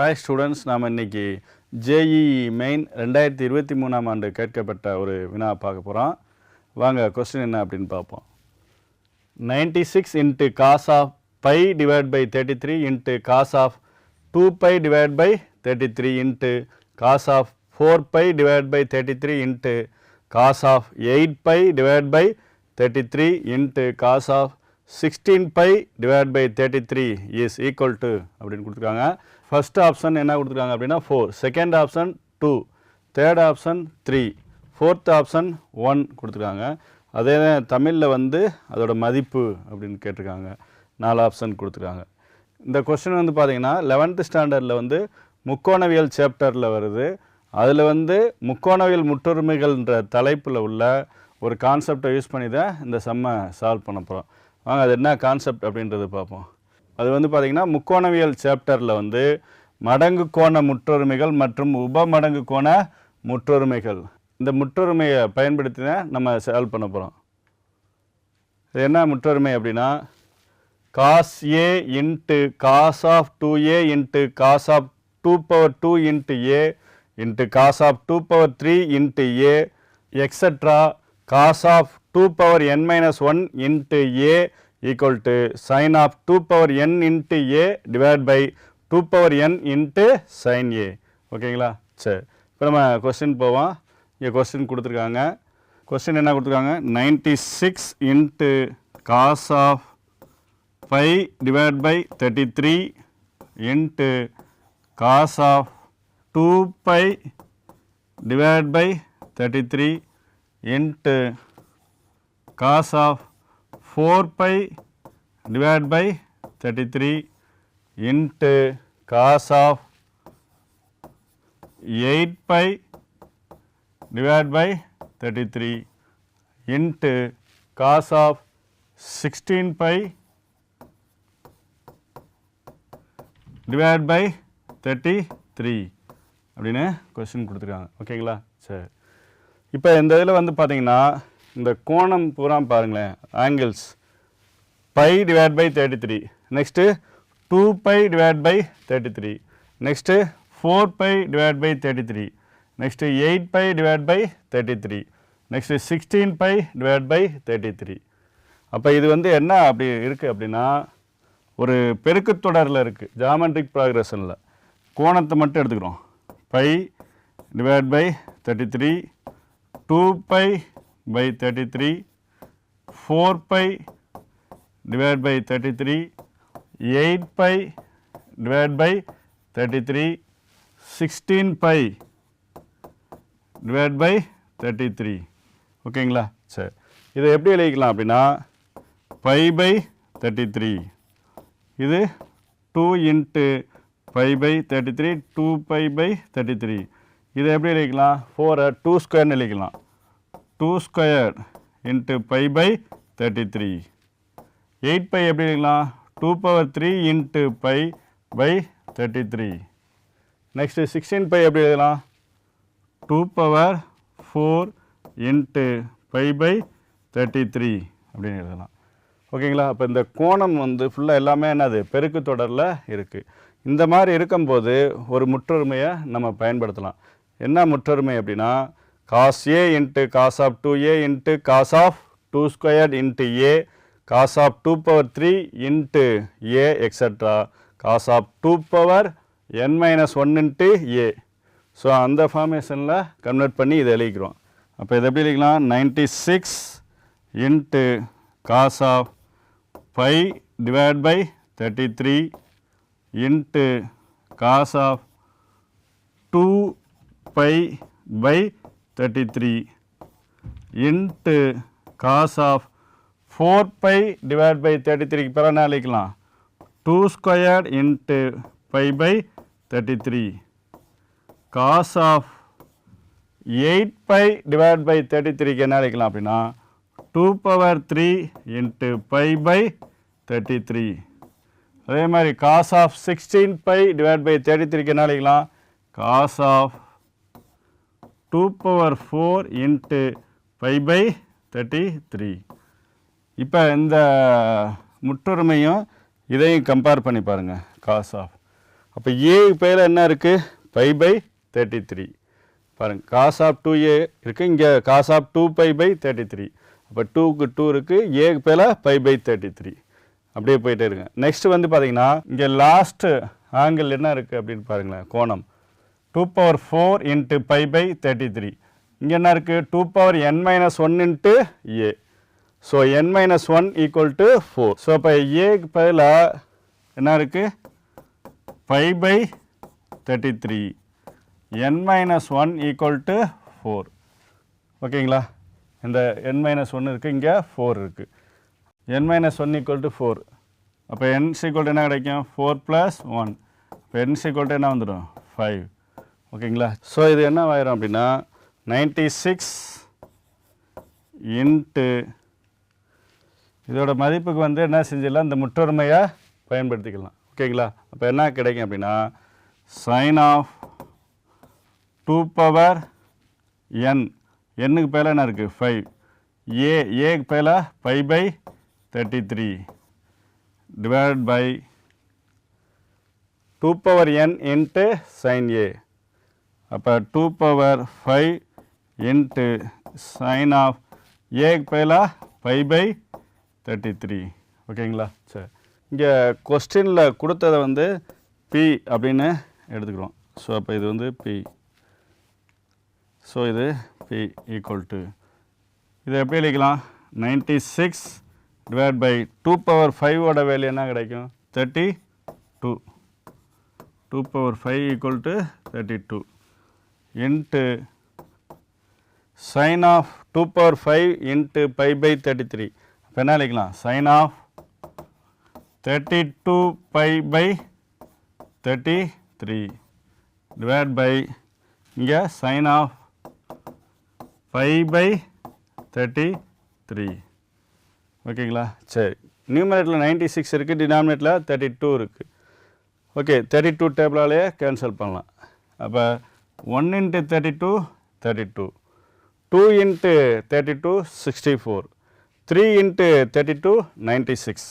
Hi students நாம் இன்றைக்கி JE main ரெண்டாயிரத்தி இருபத்தி மூணாம் ஆண்டு கேட்கப்பட்ட ஒரு வினா பார்க்க போகிறோம் வாங்க கொஸ்டின் என்ன அப்படின்னு பார்ப்போம். Ninety six into cos of pi divide by thirty three into cos of two pi divide by thirty three into cos of four pi divide by thirty three into cos of eight pi divide by thirty three into cos of sixteen pi divide by thirty three is equal to அப்படின்னு கொடுத்துருக்காங்க. First option என்ன கொடுத்துருக்காங்க அப்படின்னா four second option two third option three fourth option one கொடுத்துருக்காங்க. அதே தமிழில் வந்து அதோட மதிப்பு அப்படின்னு கேட்டிருக்காங்க. நாலு ஆப்ஷன் கொடுத்துருக்காங்க. இந்த கொஸ்டின் வந்து பார்த்தீங்கன்னா லெவன்த்து ஸ்டாண்டர்டில் வந்து முக்கோணவியல் சாப்டரில் வருது. அதில் வந்து முக்கோணவியல் முற்றொருமைகள்ன்ற தலைப்பில் உள்ள ஒரு கான்செப்டை யூஸ் பண்ணி தான் இந்த செம்மை சால்வ் பண்ண போகிறோம் வாங்க அது என்ன கான்செப்ட் அப்படின்றத பார்ப்போம். அது வந்து பார்த்திங்கன்னா முக்கோணவியல் சாப்டரில் வந்து மடங்கு கோண முற்றொருமைகள் மற்றும் உப மடங்கு கோண முற்றொருமைகள். இந்த முற்றொருமையை பயன்படுத்தி தான் நம்ம சால்வ் பண்ண போகிறோம் இது என்ன முற்றொருமை அப்படின்னா cos A into cos of two A into cos of two power two into A into cos of two power three into A extra cos of two power n minus one into A equal to sine of two power n into A divided by two power n into sine A ஓகேங்களா? சரி. இப்போ நம்ம question போவோம். இங்கே question கொடுத்துருக்காங்க. Question என்ன கொடுத்துருக்காங்க? Ninety six into cos of pi divide by thirty three into cos of two pi divide by thirty three into cos of four pi divided by thirty three into cos of eight pi divide by thirty three into cos of sixteen pi divide by thirty three அப்படின்னு question கொடுத்துருக்காங்க. ஓகேங்களா சரி. இப்போ இந்த இதில் வந்து பார்த்தீங்கன்னா இந்த கோணம் பூரா பாருங்களேன் angles pi divide by thirty three next two pi divide by thirty three next four pi divide by thirty three next eight pi divide by thirty three next sixteen pi divide by thirty three அப்போ இது வந்து என்ன அப்படி இருக்குது அப்படின்னா ஒரு பெருக்கு தொடரில் இருக்குது ஜாமெட்ரிக் ப்ராக்ரஷனில் கோணத்தை மட்டும் எடுத்துக்கிறோம். Pi divide by thirty three two pi by thirty three four pi divide by thirty three eight pi divide by thirty three sixteen pi divide by thirty three ஓகேங்களா சரி. இதை எப்படி எழுதிக்கலாம் அப்படின்னா பை பை தேர்ட்டி த்ரீ இது two into pi by thirty three two pi by thirty three இதை எப்படி எழுதிக்கலாம்? ஃபோரை டூ ஸ்கொயர்னு எழுதிக்கலாம். Two square into pi by thirty three eight pi எப்படி எழுதிக்கலாம் two power three into pi by thirty three next sixteen pi எப்படி எழுதலாம் two power four into pi by thirty three அப்படின்னு எழுதலாம். ஓகேங்களா? அப்போ இந்த கோணம் வந்து ஃபுல்லாக எல்லாமே என்னது? பெருக்கு தொடரில் இருக்குது இந்த மாதிரி இருக்கும்போது ஒரு முற்றொருமையை நம்ம பயன்படுத்தலாம். என்ன முற்றொருமை அப்படின்னா cos A into cos of two A into cos of two squared into A cos of two power three into A extra cos of two power n minus one into A. So அந்த ஃபார்மேஷனில் convert பண்ணி இதை எழுதிக்கிறோம். அப்போ இதை எப்படி எழுதிக்கலாம்? Ninety six into cos of pi divide by thirty three into cos of two pi by thirty three into cos of four pi divide by thirty த்ரீக்கு பிறகு என்ன எழுதிக்கலாம் two square into pi by thirty three cos of eight pi divide by thirty த்ரீக்கு என்ன எழுதிக்கலாம் அப்படின்னா two power three into pi by thirty three அதே மாதிரி cos of sixteen pi divide by thirty த்ரீக்கு என்ன எழுதிக்கலாம் cos of two power four into pi by thirty three இப்போ இந்த முற்றுரிமையும் இதையும் கம்பேர் பண்ணி பாருங்கள் காஸ் ஆஃப் அப்போ ஏ பேரில் என்ன இருக்குது பை பை தேர்ட்டி த்ரீ பாருங்கள் காஸ் ஆஃப் டூ ஏ இருக்குது இங்கே cos of two pi by thirty three அப்போ டூக்கு டூ இருக்குது ஏக்கு பேரில் பை பை தேர்ட்டி த்ரீ அப்படியே போயிட்டே இருங்க. நெக்ஸ்ட் வந்து பார்த்தீங்கன்னா இங்கே லாஸ்ட்டு ஆங்கிள் என்ன இருக்குது அப்படின்னு பாருங்களேன் கோணம். Two power four into pi by thirty three இங்கே என்ன இருக்குது two power n minus one into A so n minus one equal to four so இப்போ ஏக்கு பதிலாக என்ன இருக்குது five by thirty three n minus one equal to four ஓகேங்களா இந்த என் மைனஸ் ஒன்று இருக்குது இங்கே ஃபோர் இருக்குது n minus one equal to four அப்போ என் சீக்குவல் என்ன கிடைக்கும்? ஃபோர் ப்ளஸ் ஒன் இப்போ என் சீக்குவல் என்ன வந்துடும்? ஃபைவ் ஓகேங்களா ஸோ இது என்ன ஆயிரும் அப்படின்னா நைன்டி சிக்ஸ் இன்ட்டு இதோட மதிப்புக்கு வந்து என்ன செஞ்சிடலாம்? இந்த முற்றொருமையை பயன்படுத்திக்கலாம். ஓகேங்களா? அப்போ என்ன கிடைக்கும் அப்படின்னா sine of two power n எண்ணுக்கு பேல என்ன இருக்குது ஃபைவ் ஏ ஏக்கு பேல five by thirty three divide by two power n into sine A அப்போ two power five into sine of ஏக்கு பேல ஃபைவ் பை தேர்ட்டி த்ரீ ஓகேங்களா சரி. இங்கே கொஸ்டினில் கொடுத்ததை வந்து பி அப்படின்னு எடுத்துக்கிறோம். ஸோ அப்போ இது வந்து பி ஸோ இது பி ஈக்குவல் டு இதை எப்படி எழுதிக்கலாம்? Ninety six divide by two power ஃபைவோட value என்ன கிடைக்கும்? Thirty two two power five equal to thirty two into sine of two power five into pi by thirty three அப்போ என்ன எழுதிக்கலாம்? Sine of thirty two pi by thirty three divide by இங்கே sine of five by thirty three ஓகேங்களா சரி. நியூமரேட்டில் ninety six இருக்குது டினாமினேட்டில் thirty two இருக்குது okay thirty two டேபிளாலேயே கேன்சல் பண்ணலாம். அப்போ one into thirty two thirty two two into thirty two sixty four three into thirty two ninety six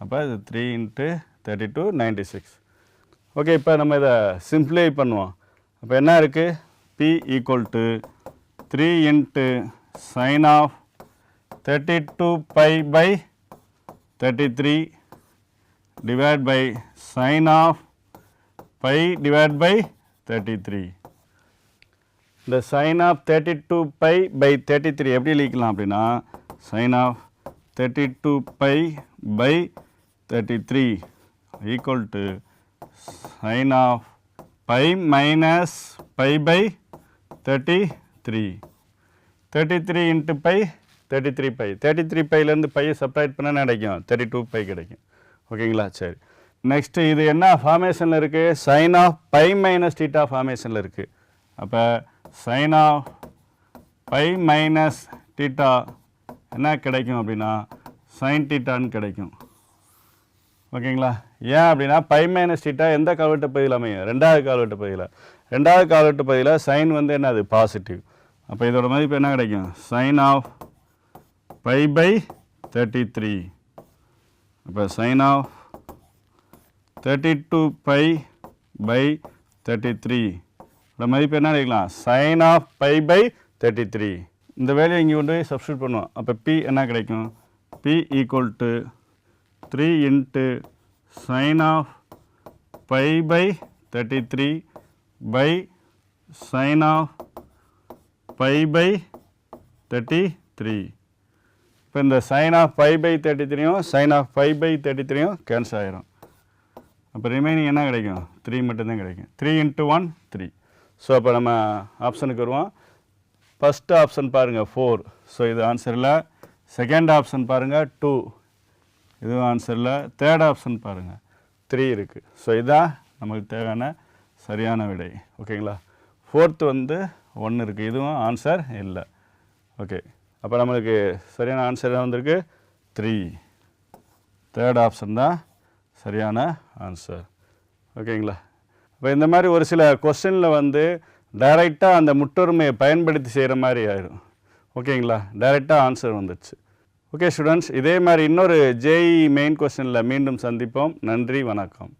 அப்போ இது three into thirty two ninety six okay இப்போ நம்ம இதை simplify பண்ணுவோம். அப்போ என்ன இருக்குது P equal to three into sine of thirty two pi by thirty three divide by sine of pi divide by thirty three இந்த sine of thirty two pi pi thirty three எப்படி லீக்கலாம் அப்படின்னா sine of thirty two pi pi thirty three equal of sine of pi minus pi pi thirty three thirty three into pi thirty three pi thirty three பைலேருந்து பையை separate பண்ணால் கிடைக்கும். Thirty two by கிடைக்கும் ஓகேங்களா சரி. Next இது என்ன ஃபார்மேஷனில் இருக்குது sine of pi minus theta ஃபார்மேஷனில் இருக்குது அப்போ sine of pi minus theta என்ன கிடைக்கும் அப்படின்னா சைன் டீட்டான்னு கிடைக்கும். ஓகேங்களா? ஏன் அப்படின்னா பை மைனஸ் டீட்டா எந்த கால்வெட்டு பகுதியில் அமையும்? ரெண்டாவது கால்வெட்டு பகுதியில். ரெண்டாவது கால்வெட்டு பகுதியில் சைன் வந்து என்னது? பாசிட்டிவ் அப்போ இதோட மதிப்பு என்ன கிடைக்கும்? Sine of pi by thirty three அப்போ sine of thirty two pi by thirty three இந்த மதிப்பு என்ன கிடைக்கலாம்? Sine of pi by thirty three இந்த வேலையை இங்கே கொண்டு போய் சப்ஸ்டியூட் பண்ணுவோம் அப்போ பி என்ன கிடைக்கும்? P equal to three into sine of pi by thirty three by sine of pi by thirty three இப்போ இந்த sine of pi by thirty த்ரீயும் sine of pi by thirty த்ரீயும் கேன்சல் ஆகிரும் அப்போ ரிமைனிங் என்ன கிடைக்கும்? த்ரீ மட்டும்தான் கிடைக்கும். Three into one three so அப்போ நம்ம ஆப்ஷனுக்கு வருவோம். ஃபஸ்ட்டு ஆப்ஷன் பாருங்கள் ஃபோர் ஸோ இது ஆன்சரில் செகண்ட் ஆப்ஷன் பாருங்கள் டூ இதுவும் ஆன்சரில் தேர்ட் ஆப்ஷன் பாருங்கள் த்ரீ இருக்குது ஸோ இதுதான் நமக்கு தேவையான சரியான விடை. ஓகேங்களா ஃபோர்த்து வந்து ஒன்று இருக்குது இதுவும் ஆன்சர் இல்லை. ஓகே அப்போ நம்மளுக்கு சரியான ஆன்சர் தான் வந்திருக்கு? த்ரீ தேர்ட் ஆப்ஷன் தான் சரியான ஆன்சர் ஓகேங்களா இப்போ இந்த மாதிரி ஒரு சில கொஸ்டினில் வந்து டைரெக்டாக அந்த முற்றொருமையை பயன்படுத்தி செய்கிற மாதிரி ஆயிடும் ஓகேங்களா? டைரெக்டாக ஆன்சர் வந்துச்சு. ஓகே ஸ்டூடெண்ட்ஸ் இதே மாதிரி இன்னொரு ஜேஇ மெயின் கொஸ்டினில் மீண்டும் சந்திப்போம். நன்றி வணக்கம்.